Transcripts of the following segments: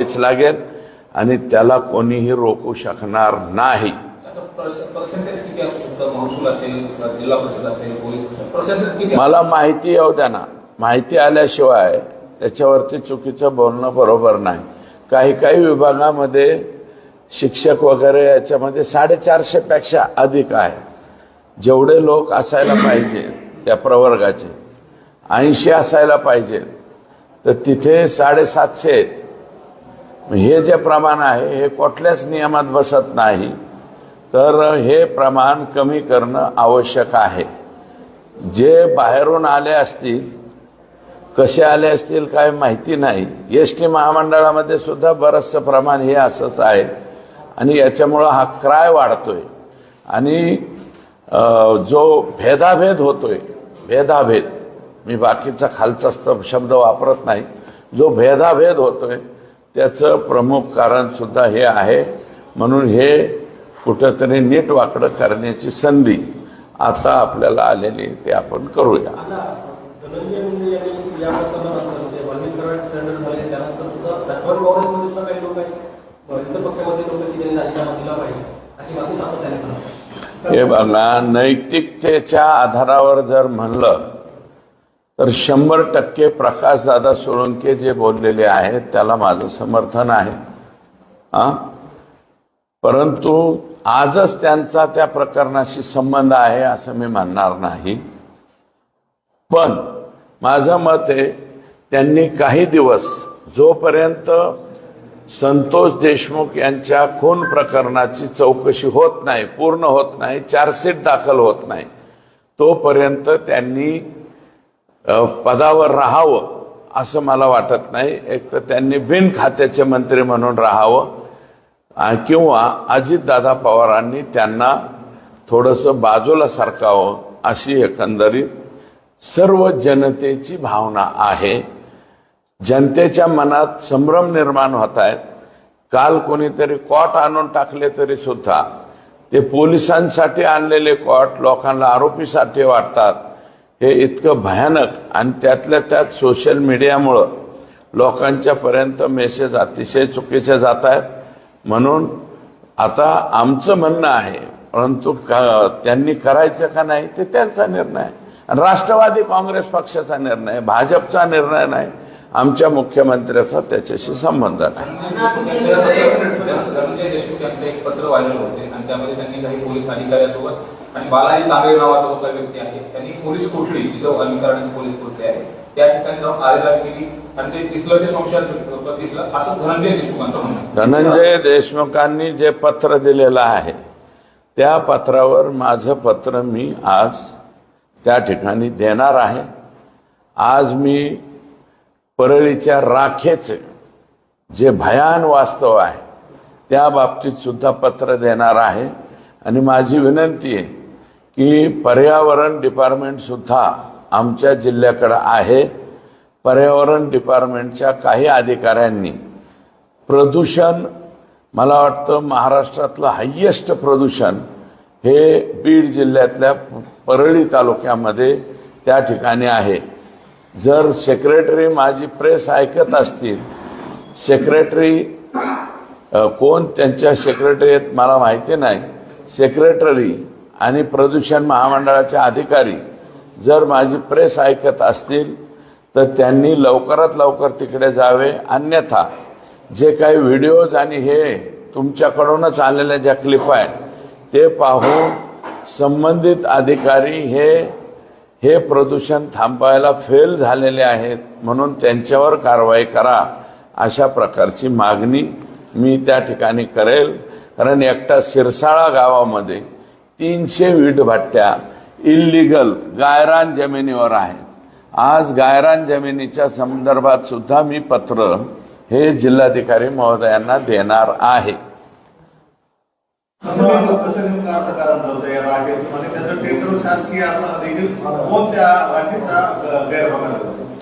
करावीच लागेल आणि त्याला कोणीही रोखू शकणार नाही. मला माहिती येऊ द्या ना. माहिती आल्याशिवाय त्याच्यावरती चुकीचं बोलणं बरोबर नाही. काही काही विभागामध्ये शिक्षक वगैरे याच्यामध्ये साडेचारशे पेक्षा अधिक आहे. जेवढे लोक असायला पाहिजे त्या प्रवर्गाचे. ऐंशी असायला पाहिजे. तर तिथे साडेसातशे आहेत. हे जे प्रमाण आहे हे कुठल्याच नियमात बसत नाही तर हे प्रमाण कमी करणं आवश्यक आहे. जे बाहेरून आले असतील कसे आले असतील काय माहिती नाही. एस टी महामंडळामध्ये सुद्धा बरंचसं प्रमाण हे असंच आहे. आणि याच्यामुळं हा क्राय वाढतोय. आणि जो भेदाभेद होतोय भेदाभेद मी बाकीचा खालचा शब्द वापरत नाही जो भेदाभेद होतोय त्याचं प्रमुख कारण सुद्धा हे आहे. म्हणून हे कुठंतरी नीट वाकडं करण्याची संधी आता आपल्याला आलेली ते आपण करूया. हे बघा नैतिकतेच्या आधारावर जर म्हणलं तर शंभर टक्के प्रकाशदादा सोळंके जे बोललेले आहेत त्याला माझं समर्थन आहे. हां? परंतु आजच त्यांचा त्या प्रकरणाशी संबंध आहे असं मी म्हणणार नाही. पण माझं मत आहे त्यांनी काही दिवस जोपर्यंत संतोष देशमुख यांच्या खून प्रकरणाची चौकशी होत नाही पूर्ण होत नाही चार्जशीट दाखल होत नाही तोपर्यंत त्यांनी पदावर राहावं असं मला वाटत नाही. एक तर त्यांनी बिन खात्याचे मंत्री म्हणून राहावं. किंवा अजितदादा पवारांनी त्यांना थोडंसं बाजूला सरकावं अशी एकंदरीत सर्व जनतेची भावना आहे. जनतेच्या मनात संभ्रम निर्माण होत आहेत. काल कोणीतरी कॉट आणून टाकले तरी सुद्धा. ते पोलिसांसाठी आणलेले कॉट लोकांना आरोपीसाठी वाटतात. हे इतकं भयानक आणि त्यातल्या त्यात सोशल मीडियामुळं लोकांच्या पर्यंत मेसेज अतिशय चुकीचे जात आहेत म्हणून आता आमचं म्हणणं आहे परंतु का- त्यांनी करायचं का नाही ते त्यांचा निर्णय आहे. आणि राष्ट्रवादी काँग्रेस पक्षाचा निर्णय भाजपचा निर्णय नाही आमच्या मुख्यमंत्र्याचा त्याच्याशी संबंध नाही आणि बालाजी तांबे नावाचा जो व्यक्ती आहे त्यांनी पोलीस कोठडी तिथं वाल्मिकरांची पोलीस कोठडी आहे त्या ठिकाणी जाऊन आरेला केली. आणि ते दिसलं ते संशयात दिसलं असं धनंजय देशमुखांचं म्हणणं धनंजय देशमुखांनी जे पत्र दिलेलं आहे त्या पत्रावर माझं पत्र मी आज त्या ठिकाणी देणार आहे. आज मी परळीच्या राखेचे जे भयान वास्तव आहे त्या बाबतीत सुद्धा पत्र देणार आहे. आणि माझी विनंती आहे की पर्यावरण डिपार्टमेंट सुद्धा आमच्या जिल्ह्याकडं आहे. पर्यावरण डिपार्टमेंटच्या काही अधिकाऱ्यांनी प्रदूषण मला वाटतं महाराष्ट्रातलं हायेस्ट प्रदूषण हे बीड जिल्ह्यातल्या परळी तालुक्यामध्ये त्या ठिकाणी आहे. जर सेक्रेटरी माझी प्रेस ऐकत असतील सेक्रेटरी कोण? त्यांच्या सेक्रेटरी आहेत मला माहिती नाही. सेक्रेटरी आणि प्रदूषण महामंडळाचे अधिकारी जर माझी प्रेस ऐकत असतील तर त्यांनी लवकरात लवकर तिकडे जावे. अन्यथा जे काही व्हिडिओज आणि हे तुमच्याकडूनच आलेल्या ज्या क्लिप आहेत ते पाहून संबंधित अधिकारी हे हे प्रदूषण थांबवायला फेल झालेले आहेत म्हणून त्यांच्यावर कारवाई करा अशा प्रकारची मागणी मी त्या ठिकाणी करेल. कारण एकटा सिरसाळा गावामध्ये तीनशे वीटभट्ट्या इल्लीगल गायरान जमिनीवर आहेत. आज गायरान जमिनीच्या संदर्भात सुद्धा मी पत्र हे जिल्हाधिकारी महोदयांना देणार आहे. राखेचं राखेचा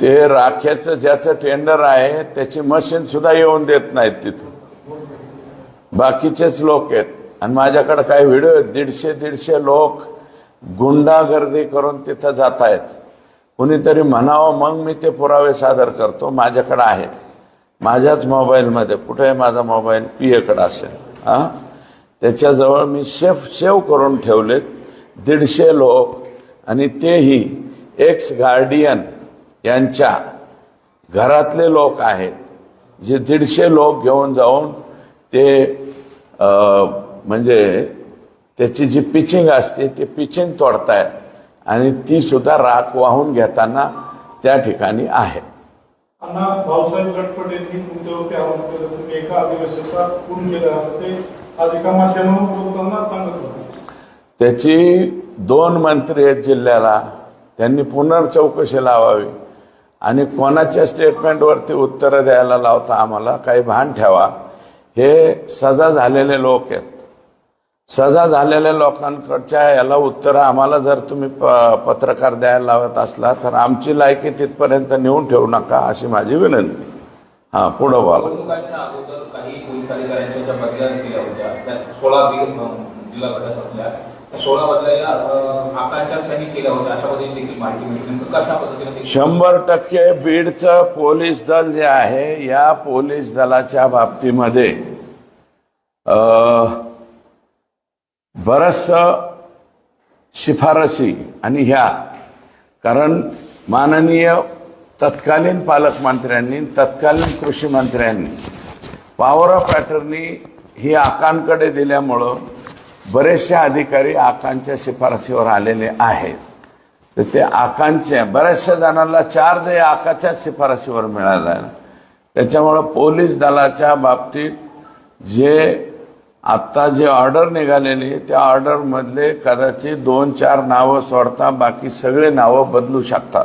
ते राख्याचं ज्याचं टेंडर आहे त्याची मशीन सुद्धा येऊन देत नाहीत तिथं. बाकीचेच लोक आहेत. आणि माझ्याकडे काही व्हिडिओ दीडशे दीडशे लोक गुंडागर्दी करून तिथं जात आहेत. कुणीतरी म्हणावं मग मी ते पुरावे सादर करतो. माझ्याकडे आहेत. माझ्याच मोबाईलमध्ये. कुठे माझा मोबाईल पिएकडे असेल. हा? त्याच्याजवळ मी शेफ सेव्ह करून ठेवलेत. दीडशे लोक आणि तेही एक्स गार्डियन यांच्या घरातले लोक आहेत. जे दीडशे लोक घेऊन जाऊन ते म्हणजे त्याची जी पिचिंग असते ती पिचिंग तोडतायत आणि ती सुद्धा राख वाहून घेताना त्या ठिकाणी आहे. अण्णा भाऊसाहेब गटपट यांनी तुमच्यावरती आरोप केला. तुम्ही एका आदिवासीचा खून केला असं ते आज एका माध्यमावर बोलताना सांगत होते. त्याची दोन मंत्री आहेत जिल्ह्याला. त्यांनी पुनर्चौकशी लावावी. आणि कोणाच्या स्टेटमेंटवरती उत्तरं द्यायला लावता आम्हाला काही भान ठेवा. हे सजा झालेले लोक आहेत. सजा झालेल्या लोकांकडच्या याला उत्तरं आम्हाला जर तुम्ही प- पत्रकार द्यायला लावत असला तर आमची लायकी तिथपर्यंत नेऊन ठेवू नका अशी माझी विनंती. हा पुढं बोला. शंभर टक्के बीडचं पोलीस दल जे आहे या पोलीस दलाच्या बाबतीमध्ये अ, शिफारसी आणि ह्या. कारण माननीय तत्कालीन पालकमंत्र्यांनी तत्कालीन कृषी मंत्र्यांनी पॉवर ऑफ अटर्नी ही आकांकडे दिल्यामुळं बरेचसे अधिकारी आकांच्या शिफारसीवर आलेले आहेत. तर ते आकांच्या बऱ्याचशा जणांना चार्ज हे आकाच्या शिफारशीवर मिळाला त्याच्यामुळं पोलीस दलाच्या बाबतीत जे आत्ता जे ऑर्डर निघालेले आहे, त्या ऑर्डरमधले कदाचित दोन चार नावं सोडता बाकी सगळे नावं बदलू शकतात.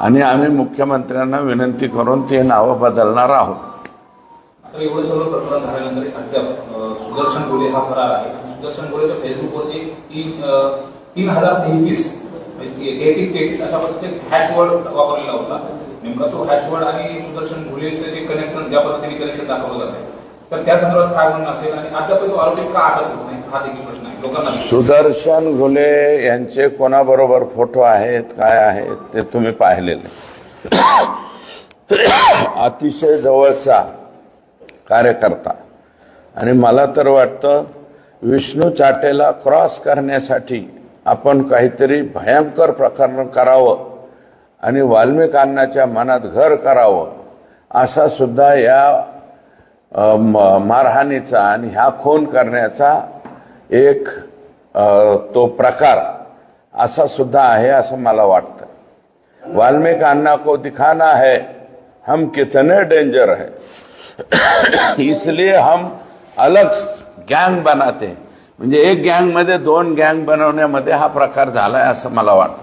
आणि आम्ही मुख्यमंत्र्यांना विनंती करून ते नावं बदलणार आहोत. सुदर्शन गोले हा फरार आहे. सुदर्शन गोलेच्या फेसबुकवरती तीन हजार तेहतीस म्हणजे तेहतीस तेहतीस अशा पद्धतीने हॅशवर्ड वापरलेला होता. नेमका तो हॅशवर्ड आणि सुदर्शन गोलेचं जे कनेक्शन ज्या पद्धतीने कनेक्शन दाखवलं जात आहे तर त्या संदर्भात काय म्हणणं असेल? आणि अद्याप तो आरोपी का अटक होत नाही? हा देखील प्रश्न आहे. लोकांना सुदर्शन घुले यांचे कोणाबरोबर फोटो आहेत काय आहेत ते तुम्ही पाहिलेले. अतिशय जवळचा कार्यकर्ता. आणि मला तर वाटतं विष्णू चाटेला क्रॉस करण्यासाठी आपण काहीतरी भयंकर प्रकरण करावं आणि वाल्मिकांनाच्या मनात घर करावं असा सुद्धा या मारहाणीचा आणि ह्या खून करण्याचा एक तो प्रकार असा सुद्धा आहे असं मला वाटतं. वाल्मिकांना को दिखाना है हम कितने डेंजर है. इसलिए हम अलग गँग बनाते म्हणजे एक गँगमध्ये दोन गँग बनवण्यामध्ये हा प्रकार झालाय असं मला वाटतं.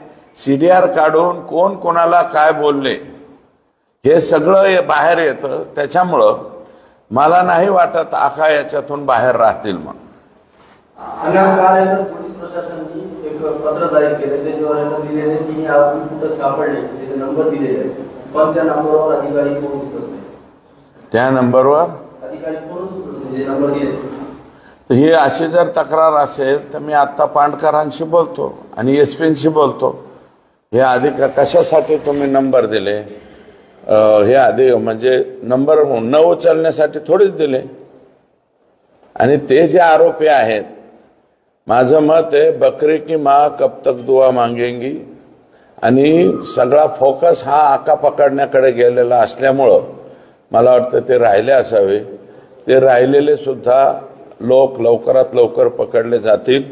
सीडीआर काढून कोण कोणाला काय बोलले हे सगळं हे बाहेर येतं. त्याच्यामुळं मला नाही वाटत आका याच्यातून बाहेर राहतील म्हणून. अण्णा काल याचं पोलीस प्रशासनाने एक पत्र जाहीर केलं. त्याच्यावर याचं दिलेले तिन्ही आरोपी कुठं सापडले त्याचे नंबर दिलेले आहेत. पण त्या नंबरवर अधिकारी कोण उचलत नाही त्या नंबरवर? अधिकारी कोणच उचलत नाही जे नंबर दिले तर ही अशी जर तक्रार असेल तर मी आत्ता पांडकरांशी बोलतो आणि एस पींशी बोलतो. हे आधी कशासाठी तुम्ही नंबर दिले? हे आधी म्हणजे नंबर न उचलण्यासाठी थोडीच दिले. आणि ते जे आरोपी आहेत माझं मत आहे बकरी की माँ कब तक दुवा मागेंगी. आणि सगळा फोकस हा आका पकडण्याकडे गेलेला असल्यामुळं मला वाटतं ते राहिले असावे. ते राहिलेले सुद्धा लोक लवकरात लवकर पकडले जातील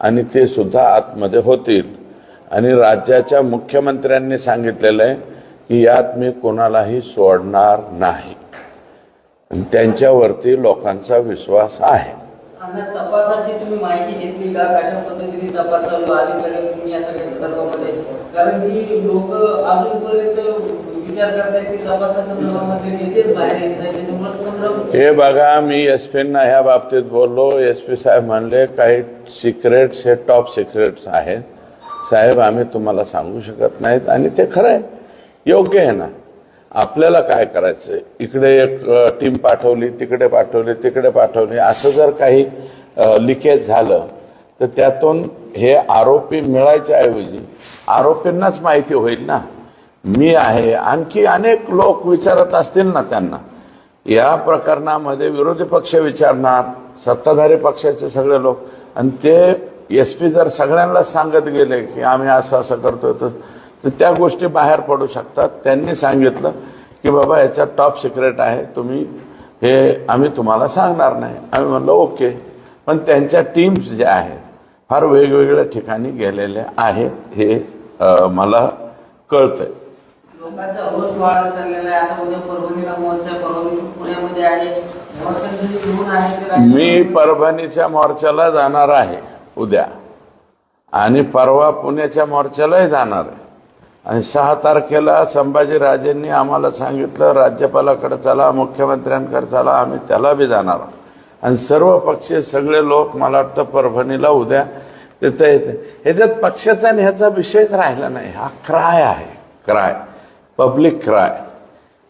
आणि ते सुद्धा आतमध्ये होतील. आणि राज्याच्या मुख्यमंत्र्यांनी सांगितलेलं आहे की यात मी कोणालाही सोडणार नाही. त्यांच्यावरती लोकांचा विश्वास आहे. तपासाची तुम्ही माहिती घेतली का? कशा पद्धतीने तपास चालू तुम्ही या सगळ्या संदर्भामध्ये कारण की लोक अजूनपर्यंत विचार करतायत की संदर्भामध्ये नेतेच बाहेर येत नाही त्याच्यामुळे संभ्रम हे बघा मी एस पींना ह्या बाबतीत बोललो. एस पी साहेब म्हणले काही सिक्रेट्स हे टॉप सिक्रेट्स आहेत. साहेब आम्ही तुम्हाला सांगू शकत नाहीत आणि ते खरं आहे योग्य आहे ना. आपल्याला काय करायचं इकडे एक टीम पाठवली तिकडे पाठवली तिकडे पाठवली. असं जर काही लिकेज झालं तर त्यातून हे आरोपी मिळायच्या ऐवजी आरोपींनाच माहिती होईल ना. मी आहे. आणखी अनेक लोक विचारत असतील ना त्यांना. या प्रकरणामध्ये विरोधी पक्ष विचारणार सत्ताधारी पक्षाचे सगळे लोक. आणि ते एस पी जर सगळ्यांना सांगत गेले की आम्ही असं असं करतोय तर त्या गोष्टी बाहेर पडू शकतात. त्यांनी सांगितलं की बाबा याच्यात टॉप सिक्रेट आहे. तुम्ही हे आम्ही तुम्हाला सांगणार नाही. आम्ही म्हणलं ओके. पण त्यांच्या टीम्स ज्या आहेत फार वेगवेगळ्या ठिकाणी गेलेल्या आहेत हे मला कळतंय. मी परभणीच्या मोर्चाला जाणार आहे. उद्या. आणि परवा पुण्याच्या मोर्चालाही जाणार आहे. आणि सहा तारखेला संभाजीराजेंनी आम्हाला सांगितलं राज्यपालाकडे चला मुख्यमंत्र्यांकडे चला आम्ही त्याला बी जाणार आहोत. आणि सर्व पक्षीय सगळे लोक मला वाटतं परभणीला उद्या तिथं येते ह्याच्यात पक्षाचा आणि ह्याचा विषयच राहिला नाही. हा क्राय आहे. क्राय. Public cry.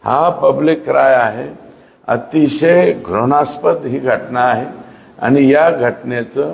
हा पब्लिक क्राय आहे. अतिशय घृणास्पद ही घटना आहे. आणि या घटनेचं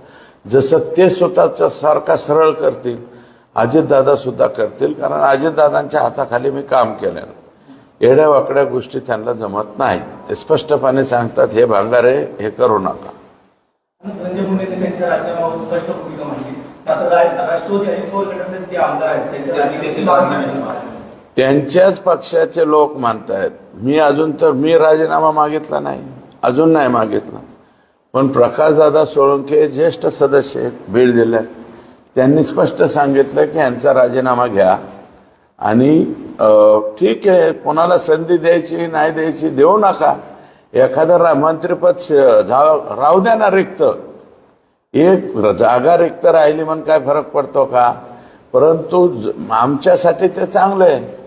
जसं ते स्वतःचा सारखा सरळ करतील अजितदादा सुद्धा करतील कारण अजितदादांच्या हाताखाली मी काम केलेलं. एड्या वाकड्या गोष्टी त्यांना जमत नाहीत. ते स्पष्टपणे सांगतात हे भांगारे हे करू नका. त्यांच्याच पक्षाचे लोक मानतायत. मी अजून तर मी राजीनामा मागितला नाही. अजून नाही मागितला. पण प्रकाशदादा सोळंके ज्येष्ठ सदस्य आहेत भेट जिल्ह्यात. त्यांनी स्पष्ट सांगितलं की यांचा राजीनामा घ्या. आणि ठीक आहे कोणाला संधी द्यायची नाही द्यायची देऊ नका. एखादं रा- मंत्रिपद राहू द्या ना रिक्त. एक जागा रिक्त राहिली म्हणून काय फरक पडतो का? परंतु ज- आमच्यासाठी ते चांगलं आहे.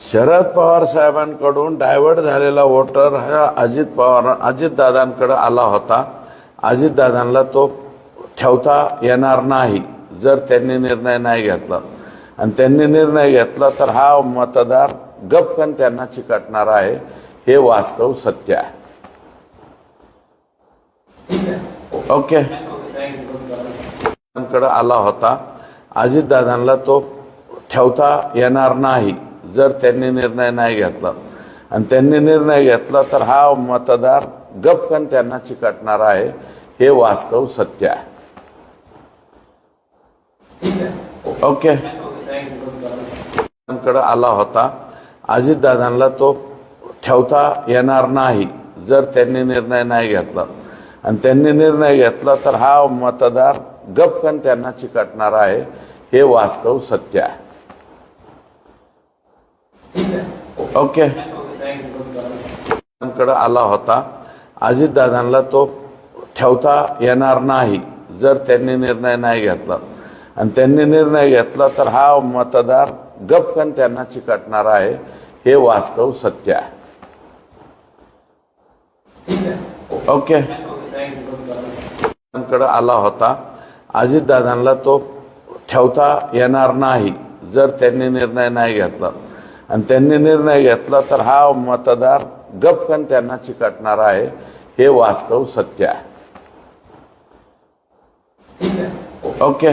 शरद पवार साहेबांकडून डायव्हर्ट झालेला वोटर हा अजित पवार अजितदादांकडे आला होता. अजितदादांना तो ठेवता येणार नाही जर त्यांनी निर्णय नाही घेतला. आणि त्यांनी निर्णय घेतला तर हा मतदार गपकन त्यांना चिकटणार आहे हे वास्तव सत्य आहे. ओके. कडे आला होता. अजितदादांना तो ठेवता येणार नाही जर त्यांनी निर्णय नाही घेतला आणि त्यांनी निर्णय घेतला तर हा मतदार गपकन त्यांना चिकटणार आहे हे वास्तव सत्य आहे. ओके कडे आला होता. अजितदादांना तो ठेवता येणार नाही जर त्यांनी निर्णय नाही घेतला. आणि त्यांनी निर्णय घेतला तर हा मतदार गपकन त्यांना चिकटणार आहे हे वास्तव सत्य आहे. ओके. कडे आला होता. अजितदादांना तो ठेवता येणार नाही जर त्यांनी निर्णय नाही घेतला. आणि त्यांनी निर्णय घेतला तर हा मतदार गपकन त्यांना चिकटणार आहे हे वास्तव सत्य आहे. ओके. कडे आला होता. अजितदादांना तो ठेवता येणार नाही जर त्यांनी निर्णय नाही घेतला. आणि त्यांनी निर्णय घेतला तर हा मतदार गपकन त्यांना चिकटणार आहे हे वास्तव सत्य आहे. ओके